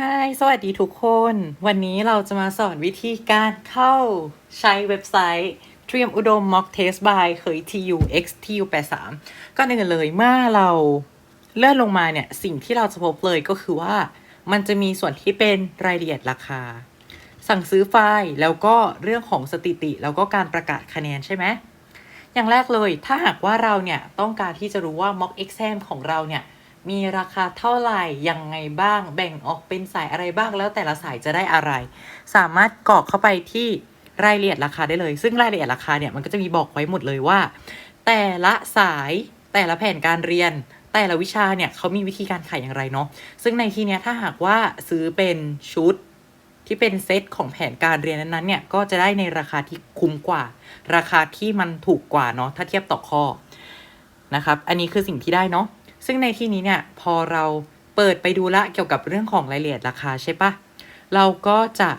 ฮายสวัสดีทุกคน วันนี้เราจะมาสอนวิธีการเข้าใช้เว็บไซต์เตรียมอุดม Mock Test by เคย TU X TU 83ก็หนึ่งเลยเมื่อเราเลื่อนลงมาเนี่ย สิ่งที่เราจะพบเลยก็คือว่า มันจะมีส่วนที่เป็นรายละเอียดราคา สั่งซื้อไฟล์แล้วก็เรื่องของสถิติ แล้วก็การประกาศคะแนนใช่ไหมอย่างแรกเลย ถ้าหากว่าเราเนี่ยต้องการที่จะรู้ว่า mock exam ของเราเนี่ย มีราคาเท่าไหร่ยังไงบ้าง แบ่งออกเป็นสายอะไรบ้างแล้วแต่ละสายจะได้อะไร สามารถกรอกเข้าไปที่รายละเอียดราคาได้เลย ซึ่งรายละเอียดราคาเนี่ยมันก็จะมีบอกไว้หมดเลยว่า แต่ละสายแต่ละแผนการเรียน แต่ละวิชาเนี่ยเขามีวิธีการขายอย่างไรเนาะซึ่งในที่เนี้ยถ้าหากว่าซื้อเป็นชุดที่เป็นเซตของแผนการเรียนนั้นๆเนี่ยก็จะได้ในราคาที่คุ้มกว่า ราคาที่มันถูกกว่าเนาะถ้าเทียบต่อข้อนะครับ อันนี้คือสิ่งที่ได้เนาะ ซึ่งในที่นี้เนี่ยพอเราเปิดไปดูละเกี่ยวกับเรื่องของรายละเอียดราคาใช่ปะเราก็จะ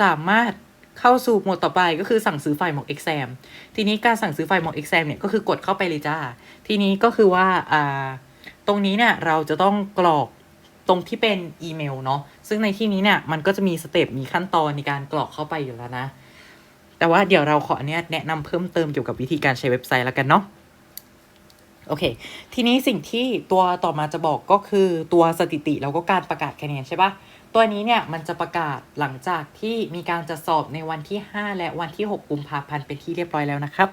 สามารถเข้าสู่หมวดต่อไปก็คือสั่งซื้อไฟล์ mock exam ทีนี้การสั่งซื้อไฟล์ mock exam เนี่ยก็คือกดเข้าไปเลยจ้า ทีนี้ก็คือว่าอ่าตรงนี้เนี่ยเราจะต้องกรอกตรงที่เป็นอีเมลเนาะซึ่งในที่นี้เนี่ยมันก็จะมีสเต็ปมีขั้นตอนในการกรอกเข้าไปอยู่แล้วนะ แต่ว่าเดี๋ยวเราขออนุญาตแนะนำเพิ่มเติมเกี่ยวกับวิธีการใช้เว็บไซต์แล้วกันเนาะ โอเค ทีนี้สิ่งที่ตัวต่อมาจะบอกก็คือตัวสถิติแล้วก็การประกาศคะแนนใช่ปะตัวนี้เนี่ยมันจะประกาศหลังจากที่มีการจัดสอบในวันที่ 5 และวันที่ 6 กุมภาพันธ์เป็นที่เรียบร้อยแล้วนะครับ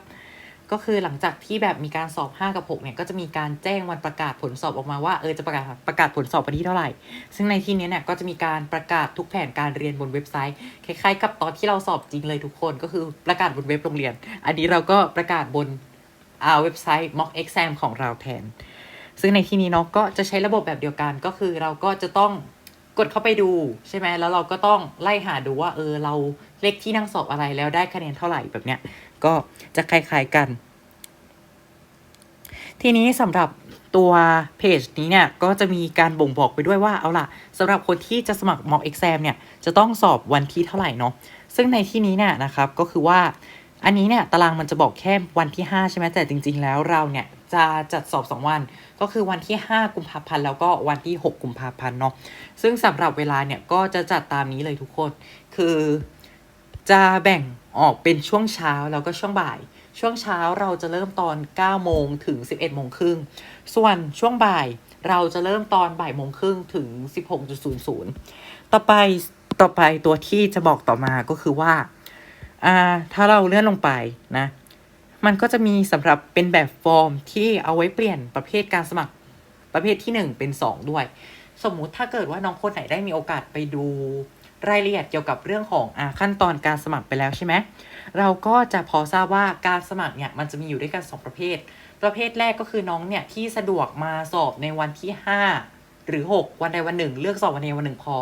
ก็คือหลังจากที่แบบมีการสอบ 5 กับ 6 เนี่ยก็จะมีการแจ้งวันประกาศผลสอบออกมาว่าเออจะประกาศประกาศผลสอบวันที่เท่าไหร่ ซึ่งในที่นี้เนี่ยก็จะมีการประกาศทุกแผนการเรียนบนเว็บไซต์คล้ายๆ กับตอนที่เราสอบจริงเลยทุกคน ก็คือประกาศบนเว็บโรงเรียน อันนี้เราก็ประกาศบน เว็บไซต์ mock exam ของเราแทน ซึ่งในที่นี้เนาะก็จะใช้ระบบแบบเดียวกันก็คือเราก็จะต้องกดเข้าไปดูใช่ไหมแล้วเราก็ต้องไล่หาดูว่าเออเราเลขที่นั่งสอบอะไรแล้วได้คะแนนเท่าไหร่แบบเนี้ย ก็จะคล้ายๆกัน ทีนี้สำหรับตัวเพจนี้เนี่ยก็จะมีการบ่งบอกไปด้วยว่าเอาล่ะสำหรับคนที่จะสมัคร mock exam เนี่ยจะต้องสอบวันที่เท่าไหร่เนาะซึ่งในที่นี้เนี่ยนะครับก็คือว่า อันนี้เนี่ยตารางมันจะบอกแค่วันที่ 5 ใช่ไหมแต่จริง ๆ แล้วเราเนี่ยจะจัดสอบ 2 วัน ก็คือวันที่ 5 กุมภาพันธ์แล้วก็วันที่ 6 กุมภาพันธ์เนาะซึ่งสำหรับเวลาเนี่ยก็จะจัดตามนี้เลยทุกคน คือจะแบ่งออกเป็นช่วงเช้าแล้วก็ช่วงบ่าย ช่วงเช้าเราจะเริ่มตอน 9 โมงถึง 11 โมงครึ่งส่วนช่วงบ่ายเราจะเริ่มตอนบ่ายโมงครึ่งถึง 16.00 ต่อไปต่อไปตัวที่จะบอกต่อมาก็คือว่า อ่าถ้าเราเลื่อนลงไปนะ มันก็จะมีสำหรับเป็นแบบฟอร์มที่เอาไว้เปลี่ยนประเภทการสมัครประเภทที่ 1 เป็น 2 ด้วย สมมุติถ้าเกิดว่าน้องคนไหนได้มีโอกาสไปดูรายละเอียดเกี่ยวกับเรื่องของอขั้นตอนการสมัครไปแล้วใช่ไหม เราก็จะพอทราบว่าการสมัครเนี่ยมันจะมีอยู่ด้วยกัน 2 ประเภท ประเภทแรกก็คือน้องเนี่ยที่สะดวกมาสอบในวันที่ 5 หรือ 6 วันใดวันหนึ่ง เลือกสอบวันใดวันหนึ่งพอ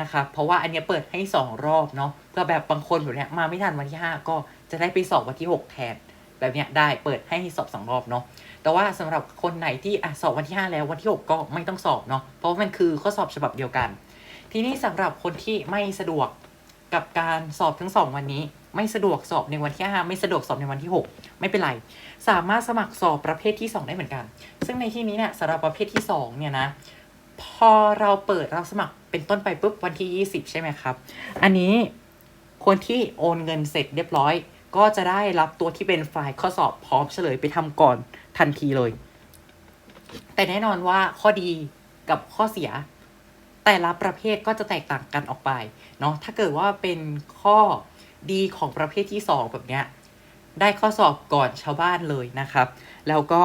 นะครับ เพราะว่าอันเนี้ยเปิดให้ 2 รอบเนาะเพื่อแบบบางคนแบบเนี้ยมาไม่ทันวันที่ 5 ก็จะได้ไปสอบวันที่ 6 แทน แบบเนี้ยได้เปิดให้สอบสองรอบเนาะแต่ว่าสำหรับคนไหนที่อสอบวันที่ 5 แล้ววันที่ 6 ก็ไม่ต้องสอบเนาะเพราะว่ามันคือข้อสอบฉบับเดียวกัน ทีนี้สำหรับคนที่ไม่สะดวกกับการสอบทั้งสองวันนี้ ไม่สะดวกสอบในวันที่ 5 ไม่สะดวกสอบในวันที่ 6 ไม่เป็นไร สามารถสมัครสอบประเภทที่ 2 ได้เหมือนกัน ซึ่งในที่นี้เนี่ยสำหรับประเภทที่2เนี่ยนะ พอเราเปิดเรับสมัครเป็นต้นไปปุ๊บวันที่ 20 ใช่ไหมครับ อันนี้คนที่โอนเงินเสร็จเรียบร้อย ก็จะได้รับตัวที่เป็นไฟล์ข้อสอบพร้อมเฉลยไปทำก่อนทันทีเลย แต่แน่นอนว่าข้อดีกับข้อเสีย แต่ละประเภทก็จะแตกต่างกันออกไปเนาะถ้าเกิดว่าเป็นข้อดีของประเภทที่ 2 แบบเนี้ยได้ข้อสอบก่อนชาวบ้านเลยนะครับ แล้วก็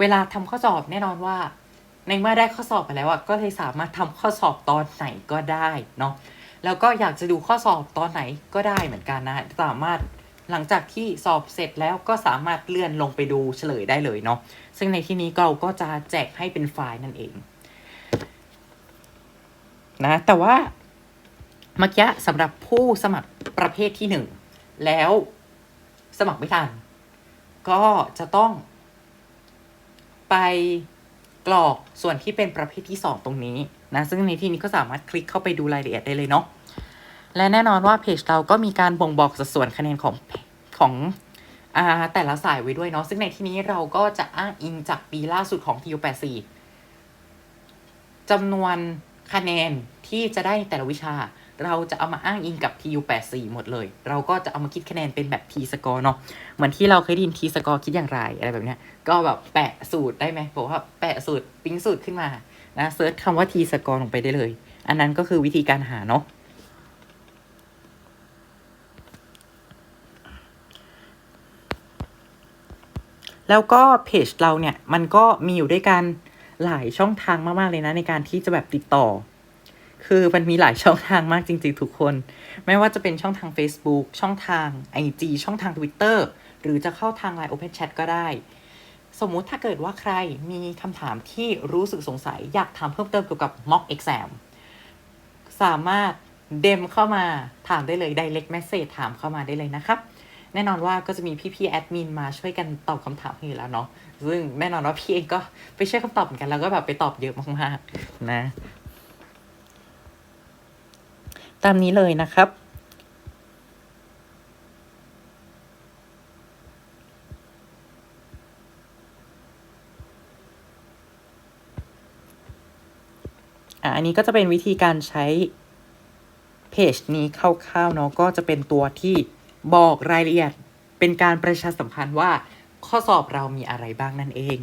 เวลาทำข้อสอบแน่นอนว่า ในเมื่อได้ข้อสอบไปแล้วอะก็เลยสามารถทำข้อสอบตอนไหนก็ได้เนาะแล้วก็อยากจะดูข้อสอบตอนไหนก็ได้เหมือนกันนะสามารถหลังจากที่สอบเสร็จแล้วก็สามารถเลื่อนลงไปดูเฉลยได้เลยเนาะซึ่งในที่นี้เราก็จะแจกให้เป็นไฟล์นั่นเองนะแต่ว่าเมื่อกี้สำหรับผู้สมัครประเภทที่หนึ่งแล้วสมัครไม่ทัน ก็จะต้องไป กรอกส่วนที่เป็นประเภทที่ 2 ตรงนี้นะซึ่งในที่นี้ก็สามารถคลิกเข้าไปดูรายละเอียดได้เลยเนาะและแน่นอนว่าเพจเราก็มีการบ่งบอกสัดส่วนคะแนนของของอแต่ละสายไว้ด้วยเนาะซึ่งในที่นี้เราก็จะอ้างอิงจากปีล่าสุดของ TU84 จำนวนคะแนนที่จะได้ในแต่ละวิชา เราจะเอามาอ้างอิงกับ TU 84 หมดเลย เราก็จะเอามาคิดคะแนนเป็นแบบ T score เนาะ เหมือนที่เราเคยได้ยิน T score คิดอย่างไรอะไรแบบเนี้ย ก็แบบแปะสูตรได้ไหมบอกว่าแปะสูตรปิ๊งสูตรขึ้นมา นะเซิร์ชคำว่า T score ลงไปได้เลย อันนั้นก็คือวิธีการหาเนาะ แล้วก็เพจเราเนี่ย มันก็มีอยู่ด้วยกันหลายช่องทางมาก ๆ เลยนะ ในการที่จะแบบติดต่อ คือมันมีหลายช่องทางมากจริง ๆ ทุกคน ไม่ว่าจะเป็นช่องทาง Facebook ช่องทาง IG ช่องทาง Twitter หรือจะเข้าทาง Line Open Chat ก็ได้ สมมุติถ้าเกิดว่าใครมีคำถามที่รู้สึกสงสัย อยากถามเพิ่มเติมเกี่ยวกับ mock exam สามารถเดมเข้ามาถามได้เลย direct message ถามเข้ามาได้เลยนะครับ แน่นอนว่าก็จะมีพี่ๆแอดมินมาช่วยกันตอบคำถามให้อยู่แล้วเนาะซึ่งแน่นอนว่าพี่เองก็ไปช่วยคำตอบเหมือนกันแล้วก็แบบไปตอบเยอะมากๆนะ ตามนี้เลยนะครับอะอันนี้ก็จะเป็นวิธีการใช้เพจนี้คร่าวๆเนาะก็จะเป็นตัวที่บอกรายละเอียดเป็นการประชาสัมพันธ์ว่าข้อสอบเรามีอะไรบ้างนั่นเอง